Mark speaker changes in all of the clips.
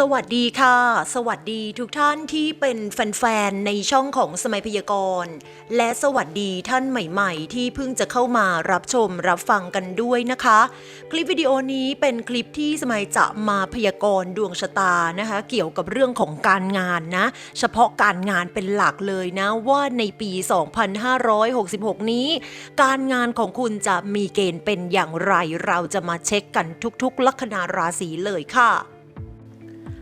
Speaker 1: สวัสดีค่ะ สวัสดีทุกท่านที่เป็นแฟนๆ ในช่องของสมัยพยากรณ์ และสวัสดีท่านใหม่ๆ ที่เพิ่งจะเข้ามารับชมรับฟังกันด้วยนะคะ คลิปวิดีโอนี้เป็นคลิปที่สมัยจะมาพยากรณ์ดวงชะตานะคะ เกี่ยวกับเรื่องของการงานนะ เฉพาะการงานเป็นหลักเลยนะว่าในปี 2566 นี้ การงานของคุณจะมีเกณฑ์เป็นอย่างไร เราจะมาเช็คกันทุกๆ ลัคนาราศีเลยค่ะ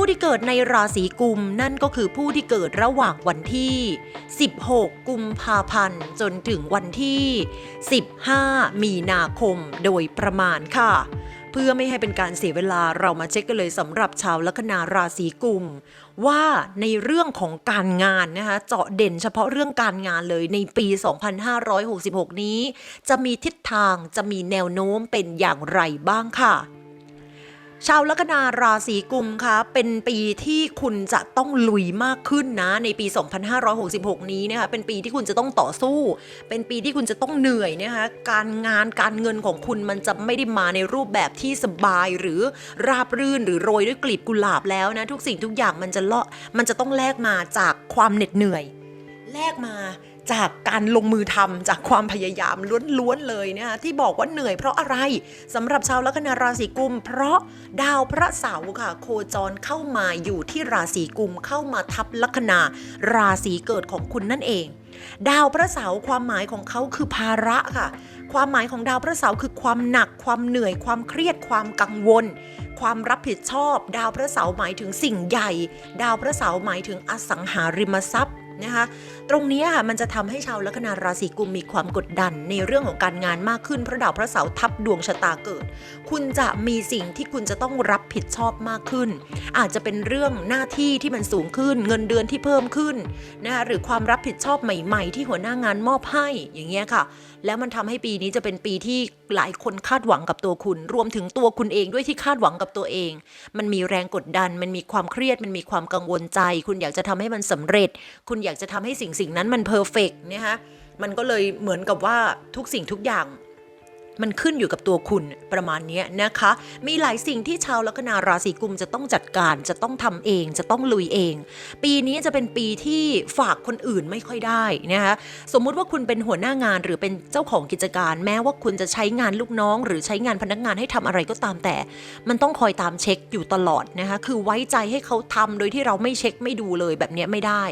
Speaker 1: ผู้ที่เกิดในราศีกุมนั่นก็คือผู้ที่เกิดระหว่างวันที่ 16 กุมภาพันธ์ จนถึงวันที่ 15 มีนาคมโดยประมาณค่ะ เพื่อไม่ให้เป็นการเสียเวลาเรามาเช็คกันเลยสำหรับชาวลัคนาราศีกุม ว่าในเรื่องของการงานนะคะเจาะเด่นเฉพาะเรื่องการงานเลยในปี 2566 นี้ จะมีทิศทางจะมีแนวโน้มเป็นอย่างไรบ้างค่ะ ชาวลัคนาราศีกุมคะเป็นปีที่คุณจะต้องลุยมากขึ้นนะ ในปี 2566 นี้นะคะเป็นปีที่คุณจะต้องต่อสู้ เป็นปีที่คุณจะต้องเหนื่อยนะคะการงานการเงินของคุณมันจะไม่ได้มาในรูปแบบที่สบายหรือราบรื่นหรือโรยด้วยกลีบกุหลาบแล้วนะทุกสิ่งทุกอย่างมันจะเลาะมันจะต้องแลกมาจากความเหน็ดเหนื่อยแลกมา จากการลงมือทำจากความพยายามล้วนๆเลยนะคะที่บอกว่าเหนื่อยเพราะอะไรสำหรับชาวลัคนาราศีกุม เพราะดาวพระเสาร์ค่ะ โคจรเข้ามาอยู่ที่ราศีกุมเข้ามาทับลัคนาราศีเกิดของคุณนั่นเอง ดาวพระเสาร์ความหมายของเขาคือภาระค่ะ ความหมายของดาวพระเสาร์คือความหนัก ความเหนื่อย ความเครียด ความกังวลความรับผิดชอบ ดาวพระเสาร์หมายถึงสิ่งใหญ่ ดาวพระเสาร์หมายถึงอสังหาริมทรัพย์ นะคะตรงนี้ค่ะมันจะทำให้ชาวลัคนาราศีกุมมีความกดดันในเรื่องของการงานมากขึ้นเพราะดาวพระเสาร์ทับดวงชะตาเกิด คุณจะมีสิ่งที่คุณจะต้องรับผิดชอบมากขึ้น อาจจะเป็นเรื่องหน้าที่ที่มันสูงขึ้น เงินเดือนที่เพิ่มขึ้นนะคะหรือความรับผิดชอบใหม่ ๆ ที่หัวหน้างานมอบให้อย่างเงี้ยค่ะ แล้วมันทำให้ปีนี้จะเป็นปีที่หลายคนคาดหวังกับตัวคุณ รวมถึงตัวคุณเองด้วยที่คาดหวังกับตัวเอง มันมีแรงกดดัน มันมีความเครียด มันมีความกังวลใจ คุณอยากจะทำให้มันสำเร็จ คุณอยากจะทำให้สิ่งสิ่งนั้นมันเพอร์เฟกต์นะคะมันก็เลยเหมือนกับว่าทุกสิ่งทุกอย่าง มันขึ้นอยู่กับตัวคุณประมาณนี้นะคะ มีหลายสิ่งที่ชาวลัคนาราศีกุมจะต้องจัดการ จะต้องทำเอง จะต้องลุยเอง ปีนี้จะเป็นปีที่ฝากคนอื่นไม่ค่อยได้นะคะสมมุติว่าคุณเป็นหัวหน้างานหรือเป็นเจ้าของกิจการ แม้ว่าคุณจะใช้งานลูกน้อง หรือใช้งานพนักงานให้ทำอะไรก็ตามแต่ มันต้องคอยตามเช็คอยู่ตลอดนะคะคือไว้ใจให้เขาทำโดยที่เราไม่เช็คไม่ดูเลยแบบนี้ไม่ได้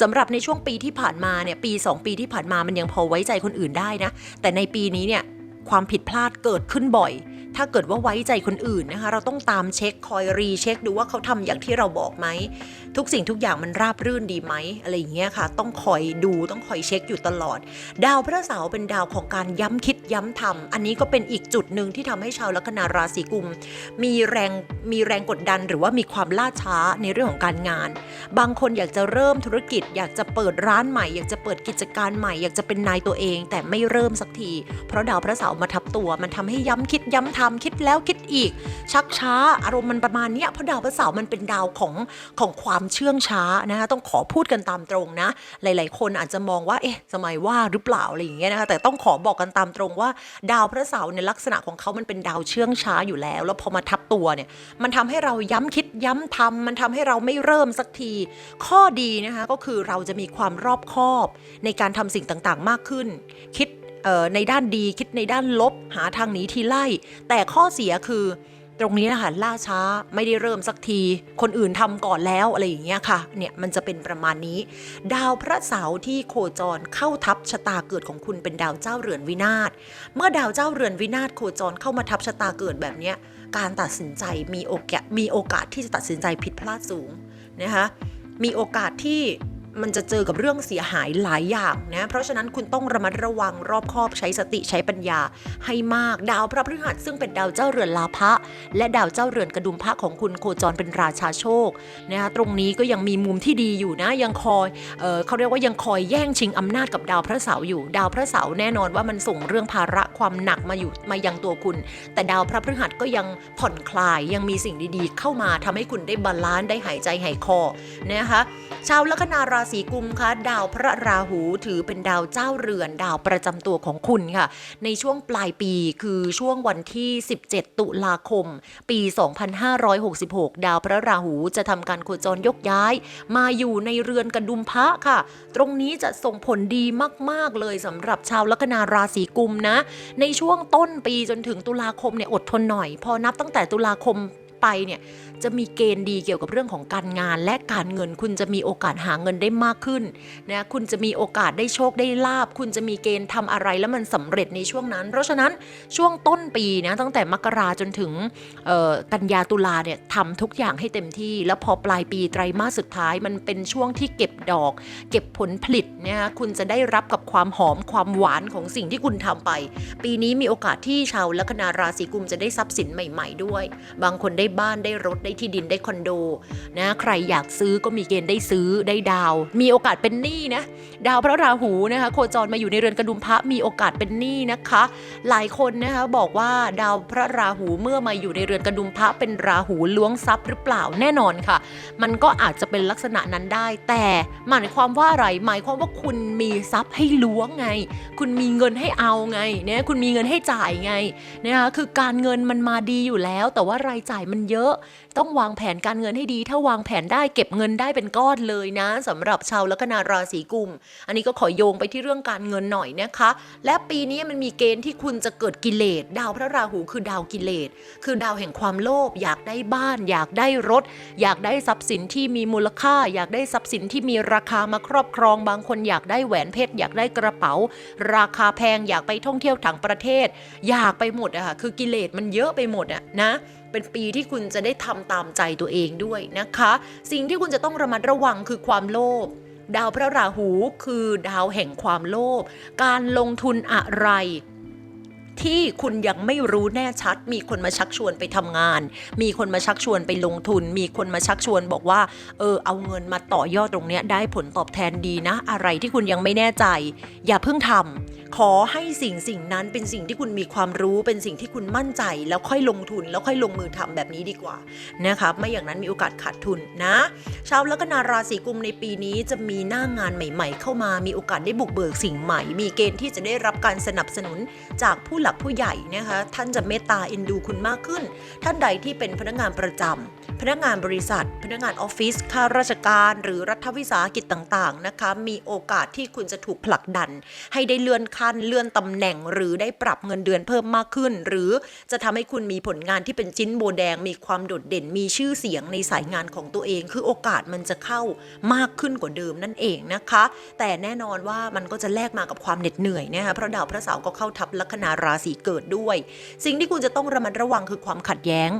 Speaker 1: สำหรับในช่วงปีที่ผ่านมาเนี่ยปี 2 ปีที่ผ่านมามันยังพอไว้ใจคนอื่นได้นะแต่ในปีนี้เนี่ย ความผิดพลาดเกิดขึ้นบ่อย ถ้าเกิดว่าไว้ใจคนอื่นนะคะ เราต้องตามเช็คคอยรีเช็คดูว่าเขาทำอย่างที่เราบอกไหม ทุกสิ่งทุกอย่างมันราบรื่นดีไหมอะไรอย่างเงี้ยค่ะ ต้องคอยดูต้องคอยเช็คอยู่ตลอด ดาวพระเสาร์เป็นดาวของการย้ำคิดย้ำทำอันนี้ก็เป็นอีกจุดหนึ่งที่ทำให้ชาวลัคนาราศีกุม มีแรงมีแรงกดดันหรือว่ามีความล่าช้าในเรื่องของการงาน บางคนอยากจะเริ่มธุรกิจ อยากจะเปิดร้านใหม่ อยากจะเปิดกิจการใหม่ อยากจะเป็นนายตัวเอง แต่ไม่เริ่มสักที เพราะดาวพระเสาร์มาทับตัวมันทำให้ย้ำคิดย้ำทำคิดแล้วคิดอีก ชักช้า อารมณ์มันประมาณเนี้ยเพราะดาวพระเสาร์มันเป็นดาวของของความเชื่องช้านะคะต้องขอพูดกันตามตรงนะ หลาย ๆ คนอาจจะมองว่าเอ๊ะสมัยว่าหรือเปล่าอะไรอย่างเงี้ยนะคะแต่ต้องขอบอกกันตามตรงว่า ดาวพระเสาร์ในลักษณะของเขามันเป็นดาวเชื่องช้าอยู่แล้ว แล้วพอมาทับตัวเนี่ยมันทำให้เราย้ำคิดย้ำทำมันทำให้เราไม่เริ่มสักที ข้อดีนะคะก็คือเราจะมีความรอบคอบในการทำสิ่งต่าง ๆ มากขึ้น คิด ในด้านดีคิดในด้านลบ หาทางหนีทีไล่ แต่ข้อเสียคือตรงนี้นะคะล่าช้าไม่ได้เริ่มสักที คนอื่นทำก่อนแล้วอะไรอย่างเงี้ยค่ะเนี่ยมันจะเป็นประมาณนี้ ดาวพระเสาร์ที่โคจรเข้าทับชะตาเกิดของคุณเป็นดาวเจ้าเรือนวินาศเมื่อดาวเจ้าเรือนวินาศโคจรเข้ามาทับชะตาเกิดแบบเนี้ยการตัดสินใจมีโอกาสมีโอกาสที่จะตัดสินใจผิดพลาดสูงนะคะมีโอกาสที่ มันจะเจอกับเรื่องเสียหายหลายอย่างนะ เพราะฉะนั้นคุณต้องระมัดระวังรอบคอบใช้สติใช้ปัญญา ให้มากดาวพระพฤหัสซึ่งเป็นดาวเจ้าเรือนลาภะและดาวเจ้าเรือนกระดุมพระของคุณโคจรเป็นราชาโชคนะคะตรงนี้ก็ยังมีมุมที่ดีอยู่นะยังคอยเออเขาเรียกว่ายังคอยแย่งชิงอำนาจกับดาวพระเสาร์อยู่ ดาวพระเสาร์แน่นอนว่ามันส่งเรื่องภาระความหนักมาอยู่มายังตัวคุณ แต่ดาวพระพฤหัสก็ยังผ่อนคลายยังมีสิ่งดีๆ เข้ามาทำให้คุณได้บาลานซ์ได้หายใจหายคอนะคะชาวลัคนาราศกุมคะดาวพระราหูถือเป็นดาวเจ้าเรือนดาวประจำตัวของคุณค่ะ ในช่วงปลายปีคือช่วงวันที่ 17 ตุลาคม ปี 2566 ดาวพระราหูจะทำการโคจรยกย้าย มาอยู่ในเรือนกระดุมพระค่ะ ตรงนี้จะส่งผลดีมาก ๆ เลยสำหรับชาวลัคนาราศีกุมนะ ในช่วงต้นปีจนถึงตุลาคมเนี่ยอดทนหน่อย พอนับตั้งแต่ตุลาคม ไปเนี่ยจะมีเกณฑ์ดีเกี่ยวกับเรื่องของการงาน และการเงิน คุณจะมีโอกาสหาเงินได้มากขึ้นนะคุณจะมีโอกาสได้โชคได้ลาบ คุณจะมีเกณฑ์ทำอะไรแล้วมันสำเร็จในช่วงนั้น เพราะฉะนั้นช่วงต้นปีนะตั้งแต่มกราจนถึงกันยาตุลาเนี่ยทำทุกอย่างให้เต็มที่ แล้วพอปลายปีไตรมาสสุดท้ายมันเป็นช่วงที่เก็บดอก เก็บผลผลิตนะคะคุณจะได้รับกับความหอมความหวานของสิ่งที่คุณทำไป ปีนี้มีโอกาสที่ชาวลัคนาราศีกุมจะได้ทรัพย์สินใหม่ ๆ ด้วย บางคนได้บ้านได้รถได้ที่ดินได้คอนโดนะใครอยากซื้อก็มีเกณฑ์ได้ซื้อได้ดาว มีโอกาสเป็นหนี้นะดาวพระราหูนะคะโคจรมาอยู่ในเรือนกระดุมพระมีโอกาสเป็นหนี้นะคะ หลายคนนะคะบอกว่าดาวพระราหูเมื่อมาอยู่ในเรือนกระดุมพระเป็นราหูล้วงทรัพย์หรือเปล่าแน่นอนค่ะ มันก็อาจจะเป็นลักษณะนั้นได้ แต่หมายความว่าอะไรหมายความว่าคุณมีทรัพย์ให้ล้วงไง คุณมีเงินให้เอาไงเนี่ยคุณมีเงินให้จ่ายไงนะคะคือการเงินมันมาดีอยู่แล้ว แต่ว่ารายจ่ายมันเยอะต้องวางแผนการเงินให้ดี ถ้าวางแผนได้เก็บเงินได้เป็นก้อนเลยนะสำหรับชาวลัคนาราศีกุม อันนี้ก็ขอโยงไปที่เรื่องการเงินหน่อยนะคะ และปีนี้มันมีเกณฑ์ที่คุณจะเกิดกิเลส ดาวพระราหูคือดาวกิเลส คือดาวแห่งความโลภอยากได้บ้าน อยากได้รถ อยากได้ทรัพย์สินที่มีมูลค่า อยากได้ทรัพย์สินที่มีราคามาครอบครอง บางคนอยากได้แหวนเพชรอยากได้กระเป๋า ราคาแพงอยากไปท่องเที่ยวต่างประเทศ อยากไปหมดอะค่ะคือกิเลสมันเยอะไปหมดอะนะเป็นปีที่คุณจะได้ทำตามใจตัวเองด้วยนะคะ สิ่งที่คุณจะต้องระมัดระวังคือความโลภดาวพระราหูคือดาวแห่งความโลภการลงทุนอะไรที่คุณยังไม่รู้แน่ชัด มีคนมาชักชวนไปทำงาน มีคนมาชักชวนไปลงทุน มีคนมาชักชวนบอกว่า เออ เอาเงินมาต่อยอดตรงเนี้ยได้ผลตอบแทนดีนะ อะไรที่คุณยังไม่แน่ใจ อย่าเพิ่งทำ ขอให้สิ่งสิ่งนั้นเป็นสิ่งที่คุณมีความรู้เป็นสิ่งที่คุณมั่นใจ แล้วค่อยลงทุน แล้วค่อยลงมือทำแบบนี้ดีกว่านะคะไม่อย่างนั้นมีโอกาสขาดทุนนะชาวลัคนาราศีกุมในปีนี้จะมีหน้างานใหม่ ๆ เข้ามามีโอกาสได้บุกเบิกสิ่งใหม่ มีเกณฑ์ที่จะได้รับการสนับสนุนจากผู้หลักผู้ใหญ่นะคะท่านจะเมตตาเอ็นดูคุณมากขึ้น ท่านใดที่เป็นพนักงานประจำพนักงานบริษัท พนักงานออฟฟิศข้าราชการหรือรัฐวิสาหกิจต่างๆนะคะมีโอกาสที่คุณจะถูกผลักดันให้ได้เลื่อนขั้นเลื่อนตำแหน่ง หรือได้ปรับเงินเดือนเพิ่มมากขึ้น หรือจะทำให้คุณมีผลงานที่เป็นชิ้นโบแดง มีความโดดเด่นมีชื่อเสียงในสายงานของตัวเอง คือโอกาสมันจะเข้ามากขึ้นกว่าเดิมนั่นเองนะคะ แต่แน่นอนว่ามันก็จะแลกมากับความเหน็ดเหนื่อยนะคะเพราะดาวพระเสาร์ก็เข้าทับลัคนาราศีเกิดด้วย สิ่งที่คุณจะต้องระมัดระวังคือความขัดแย้ง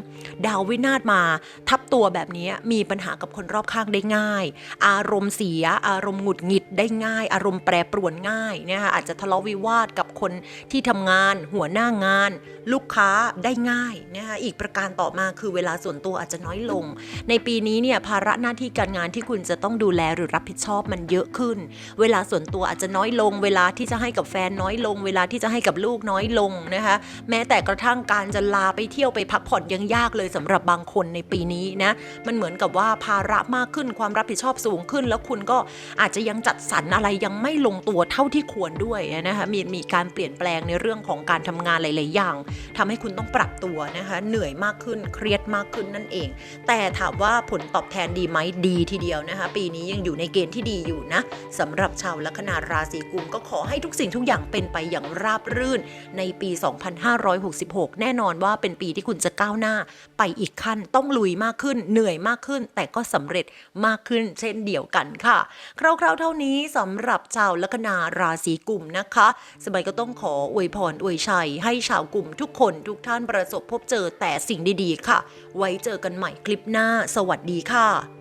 Speaker 1: ดาววินาศมา ทับตัวแบบนี้มีปัญหากับคนรอบข้างได้ง่าย อารมณ์เสีย อารมณ์หงุดหงิดได้ง่าย อารมณ์แปรปรวนง่ายนะคะอาจจะทะเลาะวิวาทกับคนที่ทำงาน หัวหน้างานลูกค้าได้ง่ายนะคะอีกประการต่อมาคือเวลาส่วนตัวอาจจะน้อยลง ในปีนี้เนี่ยภาระหน้าที่การงานที่คุณจะต้องดูแลหรือรับผิดชอบมันเยอะขึ้น เวลาส่วนตัวอาจจะน้อยลง เวลาที่จะให้กับแฟนน้อยลง เวลาที่จะให้กับลูกน้อยลงนะคะแม้แต่กระทั่งการจะลาไปเที่ยวไปพักผ่อนยังยากเลยสำหรับบางคนในปีนี้นะมันเหมือนกับว่าภาระมากขึ้นความรับผิดชอบสูงขึ้น แล้วคุณก็อาจจะยังจัดสรรอะไรยังไม่ลงตัวเท่าที่ควรด้วยนะคะมีมีการเปลี่ยนแปลงในเรื่องของการทำงานหลาย ๆ อย่างทำให้คุณต้องปรับตัวนะคะ เหนื่อยมากขึ้นเครียดมากขึ้นนั่นเอง แต่ถามว่าผลตอบแทนดีไหมดีทีเดียวนะคะ ปีนี้ยังอยู่ในเกณฑ์ที่ดีอยู่นะสำหรับชาวลัคนาราศีกุมก็ขอให้ทุกสิ่งทุกอย่างเป็นไปอย่างราบรื่นในปี 2566 แน่นอนว่าเป็นปีที่คุณจะก้าวหน้า ไปอีกขั้นต้องลุยมากขึ้น เหนื่อยมากขึ้น แต่ก็สำเร็จมากขึ้นเช่นเดียวกันค่ะ คร่าวๆเท่านี้สำหรับชาวลัคนาราศีกุมนะคะ สมัยก็ต้องขออวยพรอวยชัยให้ชาวกลุ่มทุกคนทุกท่านประสบพบเจอแต่สิ่งดีๆ ค่ะ ไว้เจอกันใหม่คลิปหน้า สวัสดีค่ะ